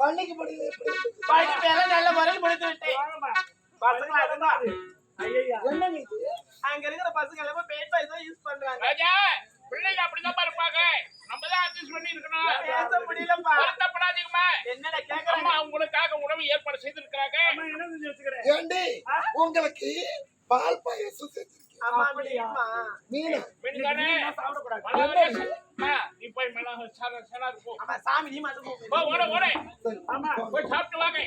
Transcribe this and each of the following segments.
பள்ளிக்கு நல்ல முறையில் முடித்து விட்டேன் அதுதான் அங்க இருக்கிற பசங்க எல்லாமே பேப்பா ஏதோ யூஸ் பண்றாங்க ராஜா பிள்ளைங்க அப்படிதான் இருப்பாங்க நம்ம தான் அட்ஜஸ்ட் பண்ணி இருக்கணும் பேச முடியலப்பா வருத்தப்படாதீங்கம்மா என்னடா கேக்குறாங்க அம்மா உணவு ஏற்பாடு செய்திருக்கிறாங்க ஏண்டி, உங்களுக்கு பால் பாயசம் செஞ்சிருக்கேன் ஆமா மீன் தானே சாப்பிடக்கூடாது நீ போய் சார சாராது போ. ஆமா சாமி நீ மட்டும் போ. போ ஓட ஓட. சரி, போய் சாப்பிட்டு வாங்க.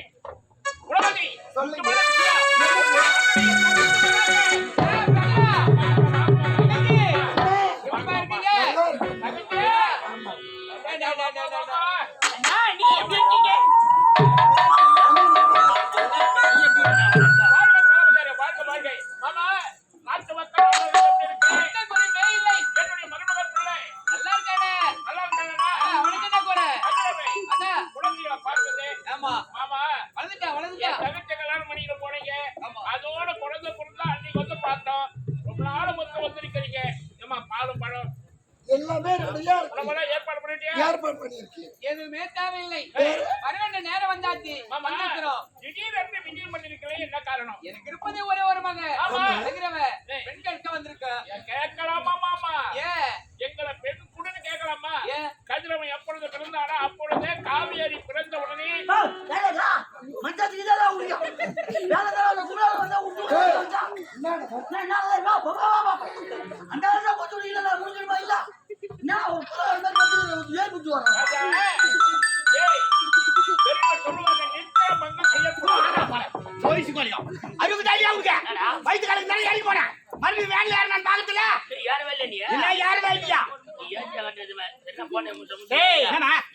இருக்கு உணவெல்லாம் ஏற்பாடு பண்ணிட்டியா? ஏற்பாடு பண்ணியிருக்கேன் எதுவுமே தேவையில்லை வேற? பன்னெண்டு நேரம் வந்தாச்சு வந்திருக்கிறோம். திடீரென்று விஜயம் பண்ணிருக்கிறேன் என்ன காரணம் எனக்கு இருப்பதே ஒரே ஒரு மக ஆமா.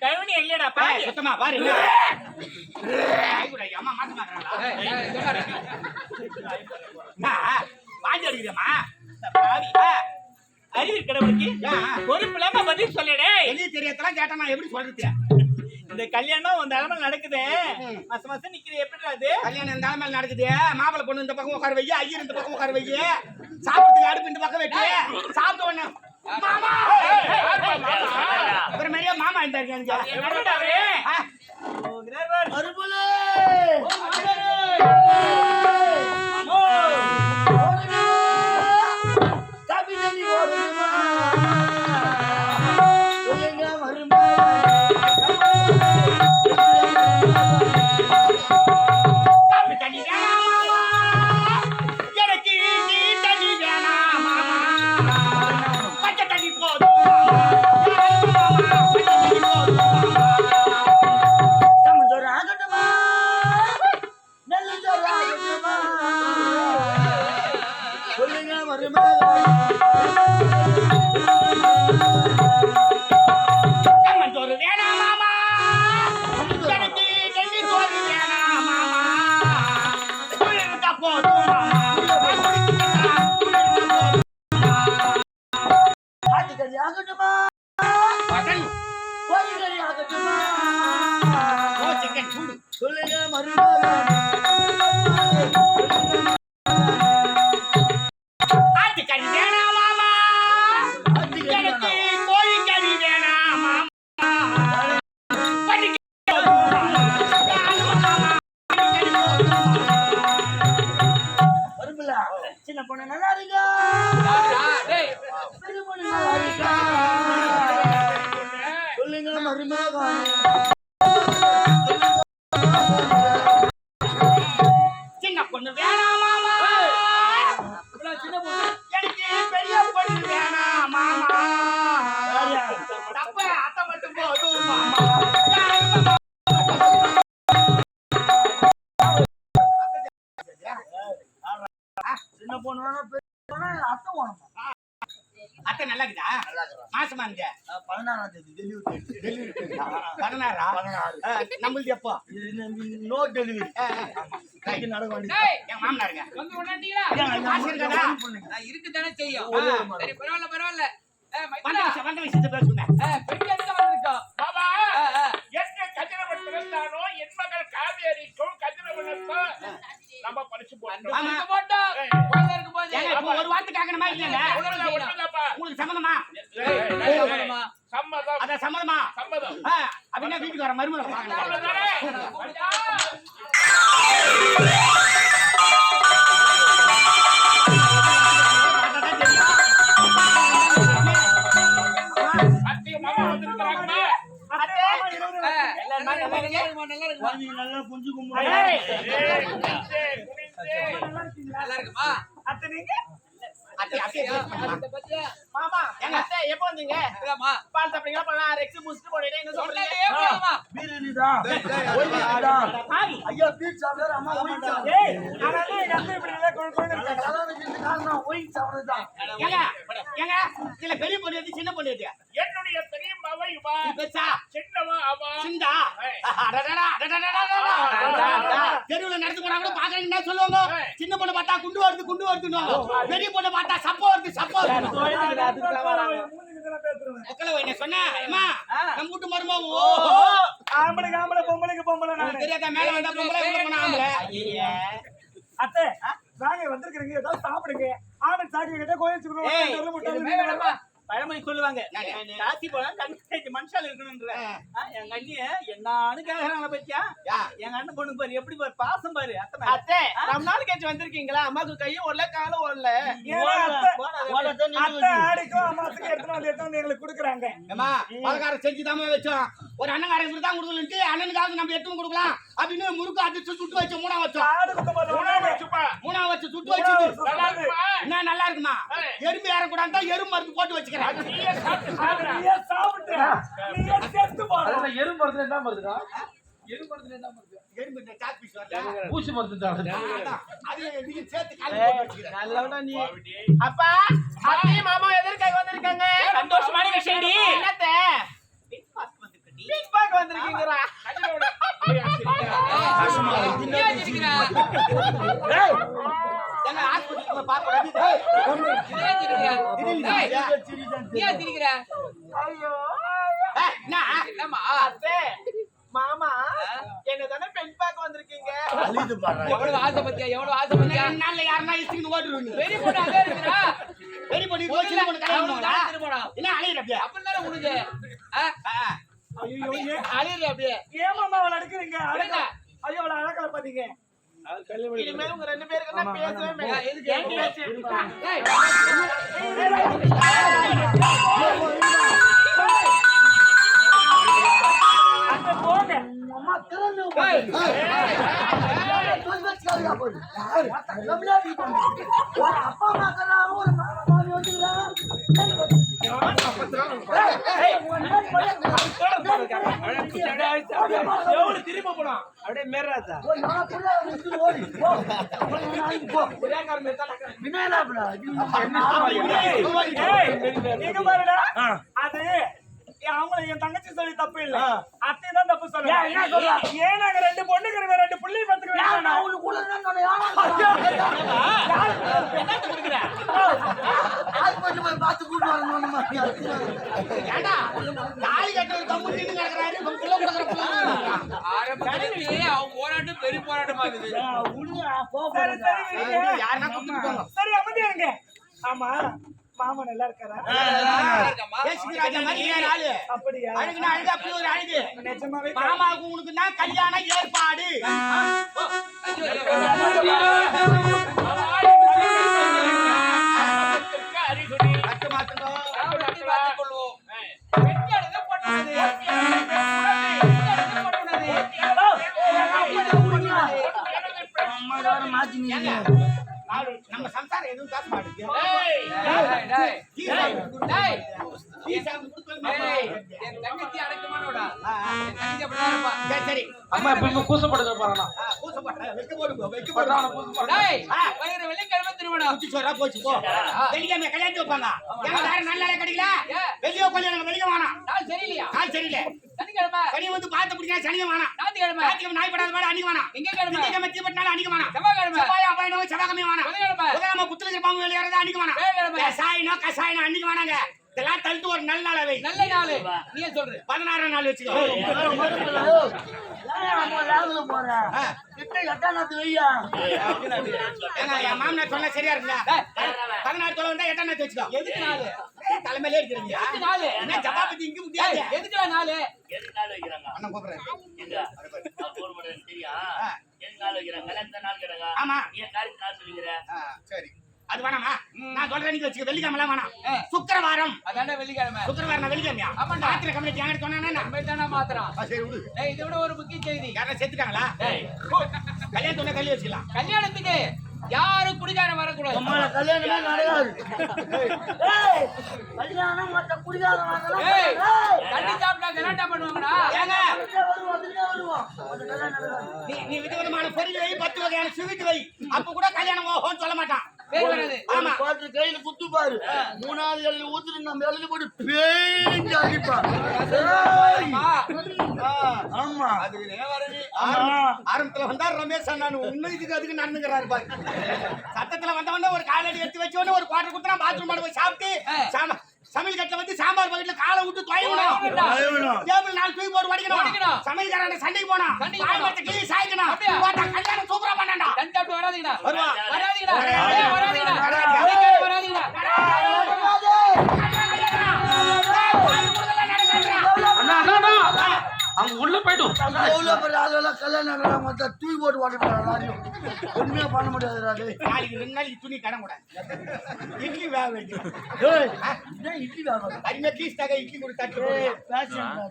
கழுனி இல்லடா பாரு. சுத்தமா பாரு என்ன? ஐயோ, அம்மா மாத்த மாக்கறாங்களா? என்ன? வாந்தி அடிக்குதேம்மா? பாவி, ஆ. அறிவு கடவுளுக்கு? பொறுப்பு இல்லாம பதில் சொல்லடே வெளிய தெரியறதெல்லாம் கேட்டா நான் எப்படி சொல்றது? இந்த கல்யாணம் உன் தலைமையில் நடக்குது? மாச மாசம் நிக்கிறது எப்படி அது? கல்யாணம் இந்த மேல நடக்குது? மாப்பிளை பொண்ணு இந்த பக்கம் உட்கார வைய? ஐயர் இந்த பக்கம் உட்கார வைய? சாப்பிடுறதுக்கு அடுப்பு இந்த பக்கம் வெட்டி சாப்பிட்ட உடனே மாமா! யாருப்பா மாமா? அப்புறம் ஆட்டுக்கறி வேணாம் மாமா அத்தை நல்லா இருக்குதா மாசமா இருந்த அஹ் பதினாறாம் தேதி டெலிவரி டேட். Delivery date. பதினாறா? எப்போ? No delivery. கைக்கு நடக்க என் மாமனாருங்க. வந்து காசு இருக்காதா? நான் இருக்குதானே செய்யும். சரி பரவாயில்ல பரவாயில்ல. வந்த விஷயம் வந்த விஷயத்தை பேசுங்க. பெண் எடுக்க வந்திருக்கோம்? ஆ. எந்த கதிரவன் பிறந்தானோ என் மகள் காவியரிக்கும் கதிரவனுக்கும் நம்ம பரிசு போட்டோம். இருக்க போட்டோம். கேட்கணுமா இல்லையா. உங்களுக்கு சம்மதமா? சம்மதம்? அதான் சம்மதமா? அப்படின்னா வீட்டுக்கு வர மருமகளை பார்க்கணும் அவ்வளவுதானே? அதான் தெரியும். அத்தை. மாமா மாமா, எங்க எப்போ வந்தீங்க? பால் சாப்பிட்டீங்களா? பழம், ரெக்ஸ், பூஸ்ட் போட்டுட்டு என்ன சொல்றீங்க? ஐயா அம்மா ஏய், எங்க இப்படி எல்லாம் இருக்காங்க. காரணம் ஏங்க, ஏங்க, பெரிய பொண்ணு எது, சின்ன பொண்ணு எது? என்னுடைய பெரிய மவ இவ? சின்னவ அவ சிந்தா? அடடடா. தெருவுல நடந்து போனா கூட பாக்குறீங்க என்ன சொல்லுவாங்க. சின்ன பொண்ணு பார்த்தா குண்டு வருது குண்டு வருதுன்னு பெரிய பொண்ணு பார்த்தா சப்ப வருது சப்ப வருது பேசுறேன். சொன்ன? நம்ம வீட்டு ஓஹோ, ஆம்பளைக்கு ஆம்பளை, பொம்பளைக்கு பொம்பளை நானு. தெரியாத? மேல வந்தா பொம்பளை உள்ள போனா ஆம்பளை. அத்தை, வந்திருக்கிறீங்க, ஏதாவது சாப்பிடுங்க. ஆனந்த் சாக்கி கிட்ட கோயில் ஏய், பழமொழி சொல்லுவாங்க? காசி போனா கண்காட்சி மனுஷால இருக்கணும்ன்ற எங்க அண்ணிய என்னான்னு கேக்குறாங்க பத்தியா. எங்க அண்ணன் பொண்ணு பாரு எப்படி பாரு பாசம் பாரு அத்தை அத்தை ரொம்ப நாள் கழிச்சு வந்திருக்கீங்களா? அம்மாக்கு கையும் ஓடல காலும் ஓடல. ஆடிக்கும் அம்மாத்துக்கு வந்து எடுத்து வந்து எங்களுக்கு கொடுக்குறாங்க. ஏமா செஞ்சு தான் வச்சோம். ஒரு இப்படி தான் கொடுக்கலன்ட்டு அண்ணனுக்காக நம்ம எட்டும் கொடுக்கலாம். அப்படின்னு முறுக்கு அடிச்சு சுட்டு வச்சோம். மூணா வச்சோம். மூணா வச்சு சுட்டு வச்சுட்டு நல்லா இருக்குமா? என்ன? நல்லா இருக்குமா. எறும்பு ஏறக்கூடாது தான் எறும்பு மருந்து போட்டு வச்சுக்கிறேன். நீயே சாப்பிட்டு அது சாப்பிடுறா. நீயே சாப்பிட்டு. நீயே செத்து போற எறும்பு மருந்து என்ன மருந்துடா எறும்பு இந்த சாக் பீஸ் வரல. ஊசி மருந்து தான் அதான். அது நீங்க சேர்த்து காலையில போட்டு வச்சுக்கிறேன். நல்லவனா நீ. அப்பா அத்தி மாமா எதற்காக வந்திருக்காங்க. சந்தோஷமான என்னத்த? பிக் அப்படியே வச்சிருக்கா. ஏன் சிரிக்கிறா? எங்க ஆஸ்பத்திரிக்கு போய் பார்க்க கூடாது ஏன் சிரிக்கிறா? ஏய், ஏய், ஏன் சிரிக்கிறா? ஐயோ என்ன என்னம்மா? அத்தை மாமா என்ன தானே பெண் பார்க்க வந்திருக்கீங்க எவ்வளவு ஆசை பத்தியா? எவ்வளவு ஆசை பத்தியா? யாருன்னா இஸ்திக்கு ஓட்டுருவீங்க பொண்ணு அங்கே இருக்குடா. பெரிய பொண்ணு இருக்கோ, சின்ன பொண்ணு கல்யாணம்? தான் திருமணம். என்ன அலையிற அப்படியே? ஆ? ஆ, ஆ. ஐயோ ஏன் அழுகுற அப்படியே. ஏன் மாமா அவளை அடிக்கிறீங்க அழகா. ஐயோ அவளை அழகா பாத்தீங்க இனிமேல் உங்க ரெண்டு பேருக்கு நான் பேசவே ஏன், மாட்டேன் எதுக்கு? ஏன் பேச்சு? ஏய், அத்தை போங்க அம்மா திறந்து ஏய், அப்பா அம்மா இருக்கிறாங்க ஒரு மாமா மாமி வந்துக்கிறாங்க எவ்வளவு திரும்ப போனோம் அப்படியே நீங்க பாருடா. அது அவங்கள என் தங்கச்சி சொல்லி தப்பு இல்ல. அத்தை தான் தப்பு சொல்ல என்ன சொல்ல ஏன் நாங்க ரெண்டு பொண்ணுங்க இருக்கோம், ரெண்டு புள்ளி பத்துக்கு அவனுக்கு கூட தான் பார்த்து கூட்டு வரணும் தாலி கட்ட ஒரு கம்பு நின்று கிடக்குறாரு. அவன் போராட்டம் பெரிய போராட்டமா இருக்குது. சரி அமைதியா இருங்க ஆமா. மாமா நல்லா இருக்காரா? அப்படியா? அழுகுனா அழுகு அப்படி ஒரு அழுகு. நிஜமாவே மாமாவுக்கு உனக்கு தான் கல்யாண ஏற்பாடு. வயிறு வெள்ளிக்கிழமை திருமணம். போச்சு வைப்பாங்க நல்ல கிடைக்கல? வெளியே வெளியே நாள் சரியில்லையா? நாள் சரியில்லை. சனிக்கிழமை, சனி வந்து பார்த்து பிடிக்கா சனியும் வேணாம் ஞாயிற்றுக்கிழமை, ஞாயிற்றுக்கிழமை நாய் படாத மாதிரி அன்னைக்கு வேணாம் திங்கக்கிழமை. அன்னைக்கு வேணாம் செவ்வாய்க்கிழமை, செவ்வாய் அபாயனோ செவ்வாய்க்கிழமை வேணாம் புதன்கிழமை புத்துல இருப்பாங்க வெளியேறது அன்னைக்கு வேணாம். கசாயினோ கசாயினோ அன்னைக்கு வேணாங்க. இதெல்லாம் தள்ளிட்டு ஒரு நல்ல நாளை வை. நல்ல நாள். நீயே சொல்ற? பதினாறாம் நாள் வச்சுக்கோ. மாமனார் சொன்னா சரியா இருக்குங்க? பதினாறு தொலை வந்தா எட்டாம் நாள் வச்சுக்கோ. எதுக்கு நாள்? தலைமையிலே இருக்கிறீங்க. நாலு? என்ன ஜபாபதி இங்க முடியாது நாலு எதுக்கு நாள் வைக்கிறாங்க? அண்ணன் கூப்பிடுறேன் எதுக்கு நாள் வைக்கிறாங்க? ஆமா. ஏன் காரியத்தை நாள் சரி. அது வேணாமா? நான் சொல்றேன் நீங்க வச்சுக்க. வெள்ளிக்கிழமை வேணாம். சுக்கிரவாரம். அதான்டா வெள்ளிக்கிழமை. சுக்கிரவாரம் வெள்ளிக்கிழமையா? ஆமாண்டா. ராத்திரி கம்யூனிட்டி யாரு சொன்னா நம்ம தானே மாத்திரம் சரி விடு. இதை விட ஒரு முக்கிய செய்தி. யாரா செத்துட்டாங்களா? ஏய். கல்யாணத்தோட கல்வி வச்சுக்கலாம். கல்யாணத்துக்கு யாரும் குடிகாரன் வரக்கூடாது. கல்யாணமே நடக்காது. ஏய், கல்யாணம். ஏய். ஏய், தண்ணி சாப்பிட்டா கலாட்டா கல்யாணம் நடக்காது. நீ நீ விதவிதமான பொருள் வை பத்து வகையான ஸ்வீட் வை. அப்ப கூட கல்யாணம் ஓஹோன்னு சொல்ல மாட்டான். ஆமா. கையில குத்து பாரு. மூணாவது எழுதி ஊத்துட்டு நம்ம எழுதி போட்டு ஏய், ஆ, ஆமா. ஆரம்ப- ஆரம்பத்துல வந்தா ரமேஷ் அண்ணா உண்மை இதுக்கு அதுக்கு நடந்துக்கிறாரு பாரு. சத்தத்துல வந்தவொடனே ஒரு காலடி எடுத்து வச்ச உடனே ஒரு குவாட்டர் குத்துனா பாத்ரூம் போய் சாப்பிட்டு. சாம- சமையல் கட்டில வந்து சாம்பார் பக்கெட்ல காலை விட்டு தொலைவிடும். டேபிள் நாலு தூக்கி போட்டு வடிக்கணும். வடிக்கணும் சமையல்காரன சண்டைக்கு போனா சண்டைக்கு பாய் போனா. மத்த கிளி சாய்க்கணும்? போட்டா கல்யாணம் சூப்பரா பண்ணாண்டா தண்ணி சாப்பிட்டு வராதீங்கடா. வராதீங்கடா. வராதீங்கடா. வராதீங்கடா அவங்க உள்ள போயிடும் உள்ள போயிட்டு அதெல்லாம் கல்யாணம் தூய் போட்டு ஓடி போறாங்க ஒண்ணுமே பண்ண முடியாது நாளைக்கு ரெண்டு நாளைக்கு துணி கடன் கூட. இட்லி வேக இட்லி வேக அருமையா கீஸ்டாக இட்லி கூட தட்டு பேசுறாங்க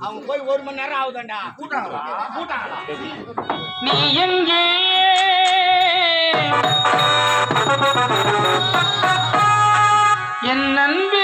அவங்க போய் ஒரு மணி நேரம் ஆகுதாண்டா? கூட்டாங்களா? கூட்டாங்களா? நீ எங்கே? என் நண்பன்